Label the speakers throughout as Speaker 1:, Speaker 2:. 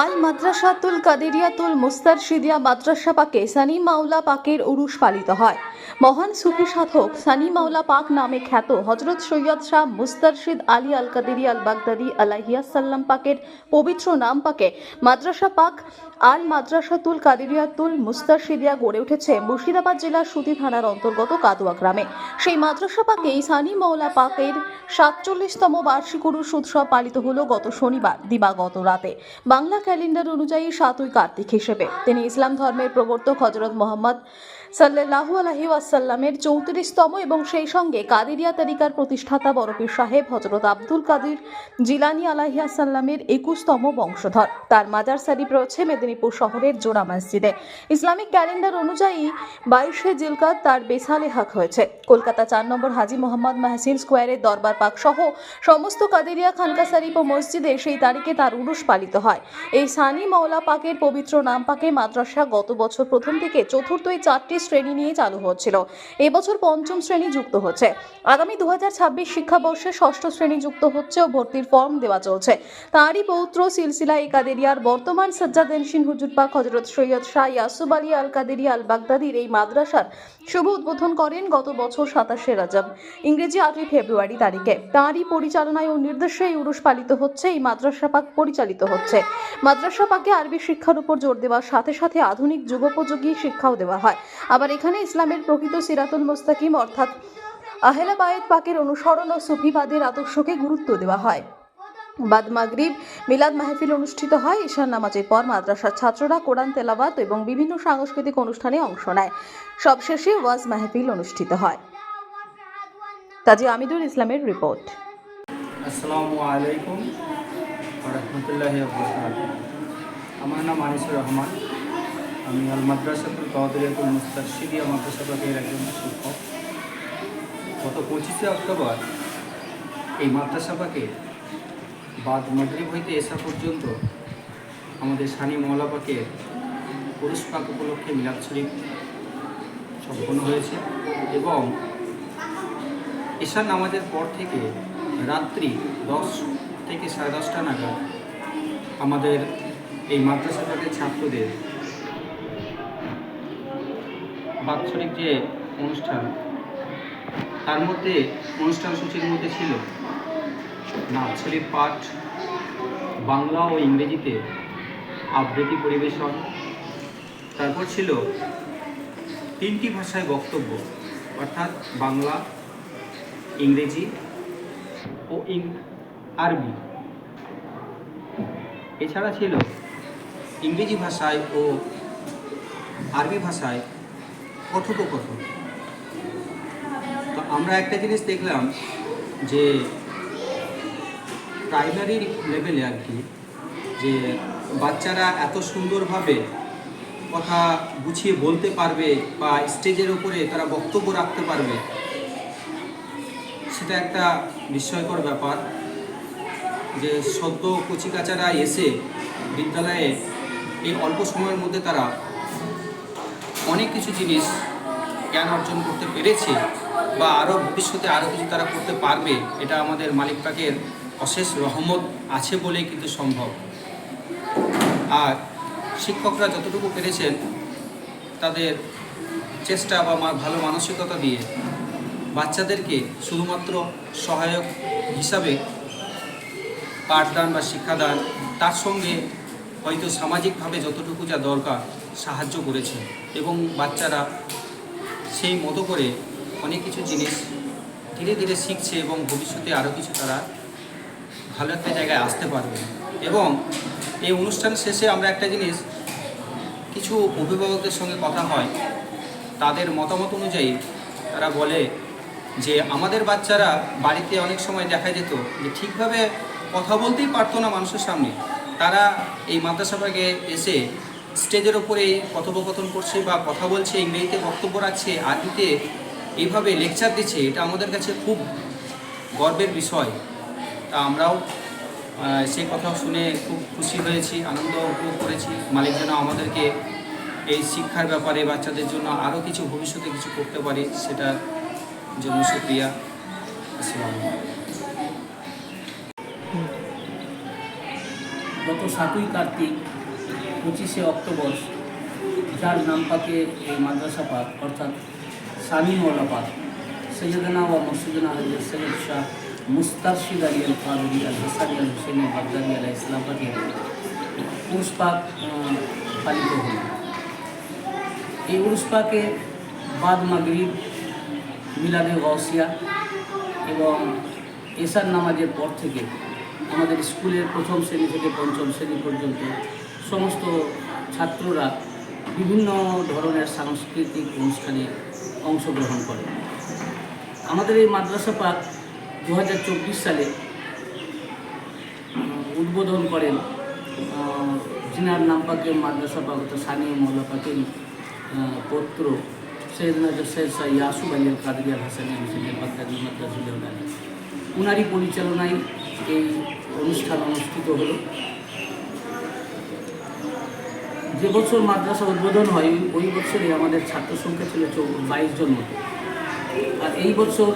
Speaker 1: আল মাদ্রাসাতুল কাদেরিয়াতুল মুস্তারশিদিয়া মাদ্রাসা পাকে সানি মাওলা পাকের উরুষ পালিত হয়। মহান সুফি সাধক সানি মাওলা পাক নামে খ্যাত হজরত সৈয়দ শাহ মুস্তারশিদ আলী আল কাদেরি আল বাগদাদি আলাহিয়াসাল্লাম পাকের পবিত্র নাম পাকে মাদ্রাসা পাক আল মাদ্রাসাতুল কাদেরিয়াতুল মুস্তারশিদিয়া গড়ে উঠেছে মুর্শিদাবাদ জেলার সুতি থানার অন্তর্গত কাদুয়া গ্রামে। সেই মাদ্রাসা পাকেই সানি মাওলা পাকের সাতচল্লিশতম বার্ষিক উরুষ উৎসব পালিত হলো গত শনিবার, দিবাগত রাতে। বাংলা ক্যালেন্ডার অনুযায়ী সাতই কার্তিক হিসেবে। তিনি ইসলাম ধর্মের প্রবর্তক হজরত মোহাম্মদ সাল্লাহু আলহি ওয়াসাল্লামের চৌত্রিশতম এবং সেই সঙ্গে কাদিরিয়া তারিকার প্রতিষ্ঠাতা বরপীর সাহেব হজরত আব্দুল কাদির জিলানি আলাহিয়াসাল্লামের একুশতম বংশধর। তার মাজার শরীফ রয়েছে মেদিনীপুর শহরের জোড়া মসজিদে। ইসলামিক ক্যালেন্ডার অনুযায়ী বাইশে জিলকাত তার বেসালে হাক হয়েছে। কলকাতা চার নম্বর হাজি মোহাম্মদ মাহসিন স্কোয়ারের দরবার পাক সহ সমস্ত কাদেরিয়া খানকা শরীফ ও মসজিদে সেই তারিখে তার উরুষ পালিত হয়। এই সানি মাওলা পাকের পবিত্র নাম পাকে মাদ্রাসা গত বছর প্রথম থেকে চতুর্থ এই চারটি শ্রেণি নিয়ে চালু হচ্ছিল। এবছর পঞ্চম শ্রেণি যুক্ত হচ্ছে। আগামী দু শিক্ষাবর্ষে ষষ্ঠ শ্রেণি যুক্ত হচ্ছে ও ভর্তির ফর্ম দেওয়া চলছে। তারই পৌত্র সিলসিলা এ কাদেরিয়ার বর্তমান সজ্জাদেনশিন হুজুর পাক হজরত সৈয়দ শাহ ইয়াসুব আলী আল কাদেরি আল বাগদাদির এই মাদ্রাসার শুভ উদ্বোধন করেন গত বছর সাতাশে রাজব, ইংরেজি আটই ফেব্রুয়ারি তারিখে। তাঁরই পরিচালনায় ও নির্দেশে এই উরুষ পালিত হচ্ছে, এই মাদ্রাসা পাক পরিচালিত হচ্ছে। মাদ্রাসা পাকে আরবি শিক্ষার উপর জোর দেওয়ার সাথে সাথে আধুনিক যুগোপযোগী শিক্ষাও দেওয়া হয়। আবার এখানে ইসলামের প্রকৃত সিরাতুল মোস্তাকিম অর্থাৎ আহেলা বায়েত পাকের অনুসরণ ও সুফিবাদের আদর্শকে গুরুত্ব দেওয়া হয়। বাদ মাগরিব মিলাদ মাহফিল অনুষ্ঠিত হয়, ঈশান নামাজের পর মাদ্রাসার ছাত্ররা কোরআন, তেলাওয়াত এবং বিভিন্ন সাংস্কৃতিক অনুষ্ঠানে অংশ নেয়। সবশেষে ওয়াজ মাহফিল অনুষ্ঠিত হয়। কাজী আমিদুল ইসলামের রিপোর্ট।
Speaker 2: আসসালামু আলাইকুম। আমার নাম আনিসুর রহমান। আমি আল মাদ্রাসাতুল কাদিয়াতুল মুস্তারশিদিয়া মাদ্রাসা পাকের একজন শিক্ষক। গত পঁচিশে অক্টোবর এই মাদ্রাসা পাকে বাদ মাগরিব হইতে এসা পর্যন্ত আমাদের সানি মৌলা পাকের পুরুষ পাক উপলক্ষে মিলাদ শরীফ সম্পন্ন হয়েছে এবং ঈশান নামাজের পর থেকে রাত্রি দশ থেকে সাড়ে দশটা নাগাদ আমাদের এই মাদ্রাসাটাতে ছাত্রদের বাৎসরিক যে অনুষ্ঠান, তার মধ্যে অনুষ্ঠান সূচির মধ্যে ছিল নাচ পাঠ, বাংলা ও ইংরেজিতে আবৃত্তি পরিবেশন। তারপর ছিল তিনটি ভাষায় বক্তব্য, অর্থাৎ বাংলা, ইংরেজি ও ইং, আরবি। এছাড়া ছিল ইংরেজি ভাষায় ও আরবি ভাষায় কথোপকথন তো আমরা একটা জিনিস দেখলাম যে প্রাইমারি লেভেলে আর কি, যে বাচ্চারা এত সুন্দরভাবে কথা গুছিয়ে বলতে পারবে বা স্টেজের উপরে তারা বক্তব্য রাখতে পারবে, সেটা একটা বিস্ময়কর ব্যাপার যে সদ্য কচিকাচারা এসে বিদ্যালয়ে এই অল্প সময়ের মধ্যে তারা অনেক কিছু জিনিস জ্ঞান অর্জন করতে পেরেছে বা আরও ভবিষ্যতে আরও কিছু তারা করতে পারবে, এটা আমাদের মালিক পাকের অশেষ রহমত আছে বলেই কিন্তু সম্ভব। আর শিক্ষকরা যতটুকু পেরেছেন, তাদের চেষ্টা বা ভালো মানসিকতা দিয়ে বাচ্চাদেরকে শুধুমাত্র সহায়ক হিসাবে পাঠদান বা শিক্ষাদান, তার সঙ্গে হয়তো সামাজিকভাবে যতটুকু যা দরকার সাহায্য করেছে। এবং বাচ্চারা সেই মতো করে অনেক কিছু জিনিস ধীরে ধীরে শিখছে এবং ভবিষ্যতে আরও কিছু তারা ভালো একটা জায়গায় আসতে পারবে। এবং এই অনুষ্ঠান শেষে আমরা একটা জিনিস, কিছু অভিভাবকদের সঙ্গে কথা হয়। তাদের মতামত অনুযায়ী তারা বলে যে, আমাদের বাচ্চারা বাড়িতে অনেক সময় দেখা যেত যে ঠিকভাবে কথা বলতেই পারতো না মানুষের সামনে। তারা এই মাদ্রাসা ভাগে এসে স্টেজের ওপরে কথোপকথন করছে বা কথা বলছে, ইংরেজিতে বক্তব্য রাখছে, আরবিতে এইভাবে লেকচার দিচ্ছে, এটা আমাদের কাছে খুব গর্বের বিষয়। তা আমরাও সেই কথা শুনে খুব খুশি হয়েছি, আনন্দ উপভোগ করেছি। মালিক যেন আমাদেরকে এই শিক্ষার ব্যাপারে বাচ্চাদের জন্য আরও কিছু ভবিষ্যতে কিছু করতে পারি, সেটার জন্য সুক্রিয়া আসসালামু আলাইকুম।
Speaker 3: গত সাতই কার্তিক পঁচিশে অক্টোবর, যার নাম পাকে এই মাদ্রাসা পাক, অর্থাৎ সানি মৌলা পাক। সৈয়দনা ও মসজিদনা হজরত সৈয়দ শাহ মুস্তারশিদ আলী আল কাদরি আল হাসানি আল হুসেন বাগদাদি আলাহ ইসলাম পাকে উরুস পালিত হল। এই উরুস বাদ মাগরিব, মিলাদে গসিয়া এবং এসার নামাজের পর থেকে আমাদের স্কুলের প্রথম শ্রেণি থেকে পঞ্চম শ্রেণি পর্যন্ত সমস্ত ছাত্ররা বিভিন্ন ধরনের সাংস্কৃতিক অনুষ্ঠানে অংশগ্রহণ করে। আমাদের এই মাদ্রাসা পাক দু হাজার চব্বিশ সালে উদ্বোধন করেন জিনার নাম পাকে মাদ্রাসা পাক অর্থাৎ সানিয়া মৌলা পাকের পৌত্র সৈয়দনা সৈয়দ শাহ ইয়াসুব আলী আল কাদরি আল হাসান হুসেনের বাগদাদি মাদ্রাসুল উনারই পরিচালনায় এই অনুষ্ঠান অনুষ্ঠিত হলো। যে বছর মাদ্রাসা উদ্বোধন হয়, ওই বছরই আমাদের ছাত্র সংখ্যা ছিল বাইশ জন মতো। আর এই বছর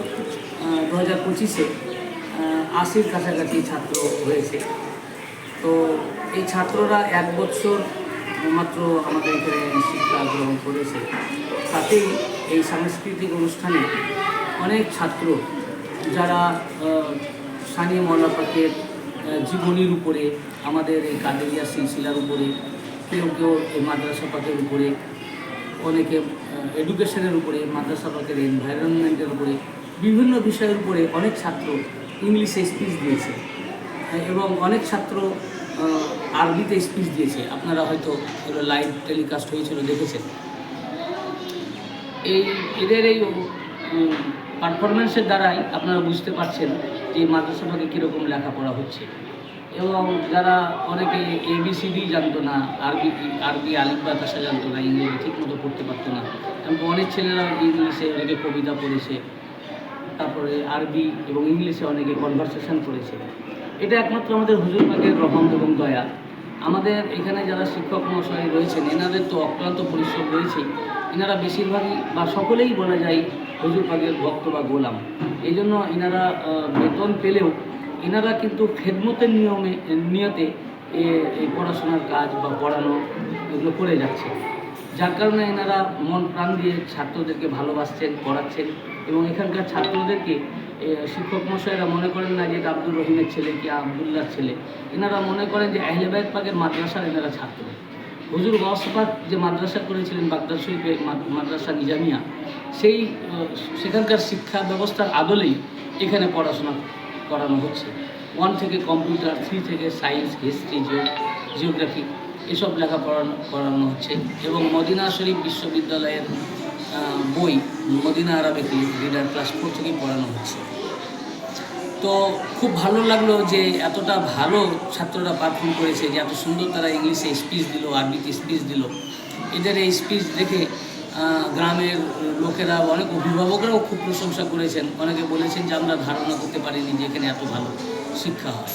Speaker 3: দু হাজার পঁচিশে আশির কাছাকাছি ছাত্র হয়েছে। তো এই ছাত্ররা এক বছর মাত্র আমাদের এখানে শিক্ষা গ্রহণ করেছে। তাতেই এই সাংস্কৃতিক অনুষ্ঠানে অনেক ছাত্র যারা সানি মৌলা পাকের জীবনীর উপরে, আমাদের এই কাদেরিয়া সিলসিলার উপরে, কেউ কেউ এই মাদ্রাসা পাকের উপরে, অনেকে এডুকেশনের উপরে, মাদ্রাসা পাকের এনভায়রনমেন্টের উপরে, বিভিন্ন বিষয়ের উপরে অনেক ছাত্র ইংলিশে স্পিচ দিয়েছে। এবং অনেক ছাত্র আরবিতে স্পিচ দিয়েছে। আপনারা হয়তো এগুলো লাইভ টেলিকাস্ট হয়েছিল, দেখেছেন। এই, এদের এই পারফরমেন্সের দ্বারাই আপনারা বুঝতে পারছেন এই মাদ্রাসাটাকে কীরকম লেখাপড়া হচ্ছে। এবং যারা অনেকে এবিসিডি জানতো না, আরবি আরবি আলিফ বাতাসা জানতো না, ইংরেজি ঠিক মতো পড়তে পারতো না। এমনকি অনেক ছেলেরা ইংলিশে অনেকে কবিতা পড়েছে, তারপরে আরবি এবং ইংলিশে অনেকে কনভারসেশন করেছে। এটা একমাত্র আমাদের হুজুর পাকের রহম এবং দয়া। আমাদের এখানে যারা শিক্ষক মহাশয় রয়েছেন, এনাদের তো অক্লান্ত পরিশ্রম রয়েছে এনারা বেশিরভাগই বা সকলেই বলা যায় হুজুর পাকের ভক্ত বা গোলাম। এই জন্য এনারা বেতন পেলেও এনারা কিন্তু খেদমতের নিয়মে, নিয়তে এই পড়াশোনার কাজ বা পড়ানো এগুলো করে যাচ্ছে যার কারণে এনারা মন প্রাণ দিয়ে ছাত্রদেরকে ভালোবাসছেন, পড়াচ্ছেন এবং এখানকার ছাত্রদেরকে শিক্ষক মশাইরা মনে করেন না যে আব্দুর রহিমের ছেলে কি আবদুল্লার ছেলে। এনারা মনে করেন যে আহলেবায়ত পাকের মাদ্রাসার এনারা ছাত্র। হুজুর গসপাক যে মাদ্রাসা করেছিলেন বাগদাদ শরীফে মাদ্রাসা নিজামিয়া সেই সেখানকার শিক্ষা ব্যবস্থার আদলেই এখানে পড়াশোনা করানো হচ্ছে। ওয়ান থেকে কম্পিউটার থ্রি থেকে সায়েন্স হিস্ট্রি জিওগ্রাফি এসব লেখা পড়ানো করানো হচ্ছে এবং মদিনা শরীফ বিশ্ববিদ্যালয়ের বই Medina Arabic reader class four থেকেই পড়ানো হচ্ছে। তো খুব ভালো লাগল যে এতটা ভালো ছাত্ররা পারফর্ম করেছে, যে এত সুন্দর তারা ইংলিশে স্পিচ দিল, আরবিতে স্পিচ দিল। এদের এই স্পিচ দেখে গ্রামের লোকেরা, অনেক অভিভাবকরাও খুব প্রশংসা করেছেন। অনেকে বলেছেন যে আমরা ধারণা করতে পারিনি যে এখানে এত ভালো শিক্ষা হয়।